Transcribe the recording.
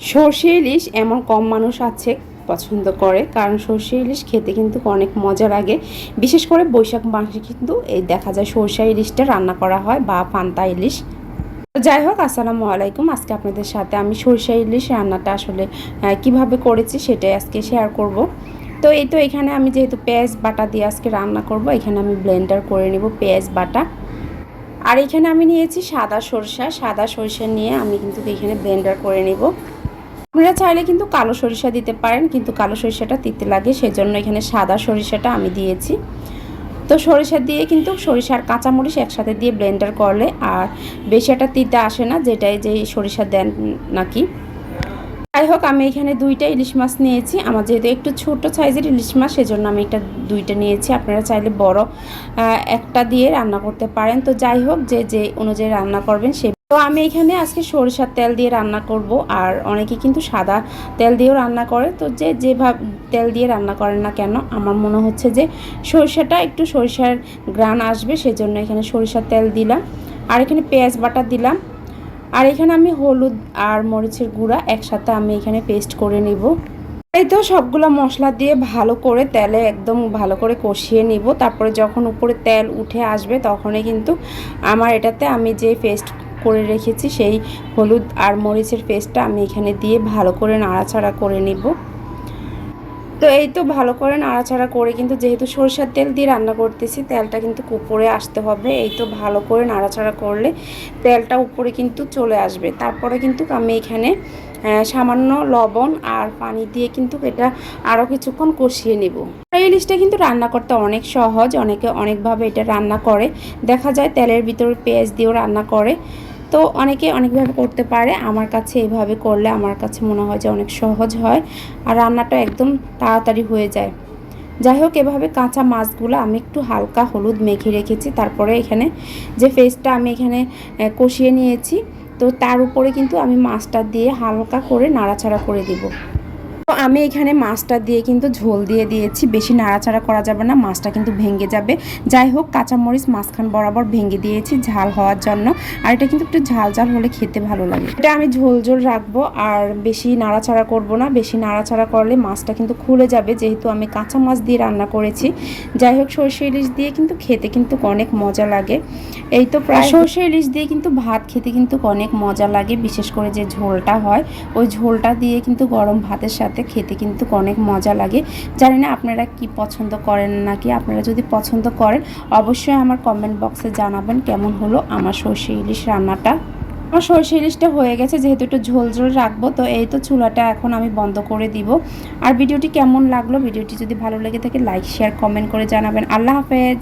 সর্ষে ইলিশ এমন কম মানুষ আছে পছন্দ করে, কারণ সর্ষে ইলিশ খেতে কিন্তু অনেক মজা লাগে। বিশেষ করে বৈশাখ মাসে কিন্তু এই দেখা যায় সর্ষে ইলিশটা রান্না করা হয় বা পান্তা ইলিশ। যাই হোক, আসসালামু আলাইকুম। আজকে আপনাদের সাথে আমি সরিষা ইলিশ রান্নাটা আসলে কীভাবে করেছি সেটাই আজকে শেয়ার করব। তো এই তো এখানে আমি যেহেতু পেঁয়াজ বাটা দিয়ে আজকে রান্না করব, এখানে আমি ব্লেন্ডার করে নিব পেঁয়াজ বাটা। আর এখানে আমি নিয়েছি সাদা সরিষা। সাদা সরিষা নিয়ে আমি কিন্তু এখানে ব্লেন্ডার করে নিব। আপনারা চাইলে কিন্তু কালো সরিষা দিতে পারেন, কিন্তু কালো সরিষাটা তিতে লাগে, সেজন্য এখানে সাদা সরিষাটা আমি দিয়েছি। তো সরিষা দিয়ে কিন্তু সরিষার কাঁচামরিচ একসাথে দিয়ে ব্লেন্ডার করলে আর বেশি একটা তিতে আসে না, যেটাই যে সরিষা দেন নাকি। যাই হোক, আমি এখানে দুইটা ইলিশ মাছ নিয়েছি। আমার যেহেতু একটু ছোট সাইজের ইলিশ মাছ, সেজন্য আমি এটা দুইটা নিয়েছি। আপনারা চাইলে বড় একটা দিয়ে রান্না করতে পারেন। তো যাই হোক, যে যে অনুযায়ী রান্না করবেন, সে তো আমি এখানে আজকে সরিষার তেল দিয়ে রান্না করব, আর অনেকে কিন্তু সাদা তেল দিয়েও রান্না করে। তো যে যেভাবে তেল দিয়ে রান্না করেন না কেন, আমার মনে হচ্ছে যে সরিষাটা একটু সরিষার গ্রান আসবে, সেজন্য এখানে সরিষার তেল দিলাম। আর এখানে পেঁয়াজ বাটা দিলাম। আর এখানে আমি হলুদ আর মরিচের গুঁড়া একসাথে আমি এখানে পেস্ট করে নিব। এই তো সবগুলো মশলা দিয়ে ভালো করে তেলে একদম ভালো করে কষিয়ে নিব। তারপরে যখন উপরে তেল উঠে আসবে, তখনই কিন্তু আমার এটাতে আমি যে পেস্ট করে রেখেছি, সেই হলুদ আর মরিচের পেস্টটা আমি এখানে দিয়ে ভালো করে নাড়াচাড়া করে নিব। তো এই তো ভালো করে নাড়াচাড়া করে কিন্তু যেহেতু সরষের তেল দিয়ে রান্না করতেছি, তেলটা কিন্তু উপরে আসতে হবে। এই তো ভালো করে নাড়াচাড়া করলে তেলটা উপরে কিন্তু চলে আসবে। তারপরে কিন্তু আমি এখানে সামান্য লবণ আর পানি দিয়ে কিন্তু এটা আরও কিছুক্ষণ কষিয়ে নেব। ইলিশটা কিন্তু রান্না করতে অনেক সহজ, অনেকে অনেকভাবে এটা রান্না করে। দেখা যায় তেলের ভিতরে পেঁয়াজ দিয়েও রান্না করে। তো অনেকে অনেকভাবে করতে পারে। আমার কাছে এইভাবে করলে আমার কাছে মনে হয় যে অনেক সহজ হয় আর রান্নাটা একদম তাড়াতাড়ি হয়ে যায়। যাই হোক, এভাবে কাঁচা মাছগুলো আমি একটু হালকা হলুদ মেখে রেখেছি। তারপরে এখানে যে ফেসটা আমি এখানে কষিয়ে নিয়েছি, তো তার উপরে কিন্তু আমি মাছটা দিয়ে হালকা করে নাড়াচাড়া করে দিব। তো আমি এখানে মাছটা দিয়ে কিন্তু ঝোল দিয়ে দিয়েছি। বেশি নাড়াচাড়া করা যাবে না মাছটা কিন্তু ভেঙে যাবে। যাই হোক কাঁচামরিচ মাঝখান বরাবর ভেঙে দিয়েছি ঝাল হওয়ার জন্য। আর এটা কিন্তু একটু ঝাল ঝাল হলে খেতে ভালো লাগে। এটা আমি ঝোল ঝোল রাখব আর বেশি নাড়াচাড়া করব না। বেশি নাড়াচাড়া করলে মাছটা কিন্তু খুলে যাবে যেহেতু আমি কাঁচা মাছ দিয়ে রান্না করেছি। যাই হোক সর্ষে ইলিশ দিয়ে কিন্তু খেতে কিন্তু অনেক মজা লাগে। এই তো প্রায় সর্ষে ইলিশ দিয়ে কিন্তু ভাত খেতে কিন্তু অনেক মজা লাগে বিশেষ করে যে ঝোলটা হয়। ওই ঝোলটা দিয়ে কিন্তু গরম ভাতের সাথে খেতে কিন্তু অনেক মজা লাগে। জানি না আপনারা কি পছন্দ করেন নাকি, আপনারা যদি পছন্দ করেন, অবশ্যই আমার কমেন্ট বক্সে জানাবেন কেমন হলো আমার সর্ষে ইলিশ রান্নাটা। আমার সর্ষে ইলিশটা হয়ে গেছে, যেহেতু একটু ঝোল ঝোল রাখব, তো এই তো চুলাটা এখন আমি বন্ধ করে দিব। আর ভিডিওটি কেমন লাগল, ভিডিওটি যদি ভালো লেগে থাকে লাইক শেয়ার কমেন্ট করে জানাবেন। আল্লাহ হাফেজ!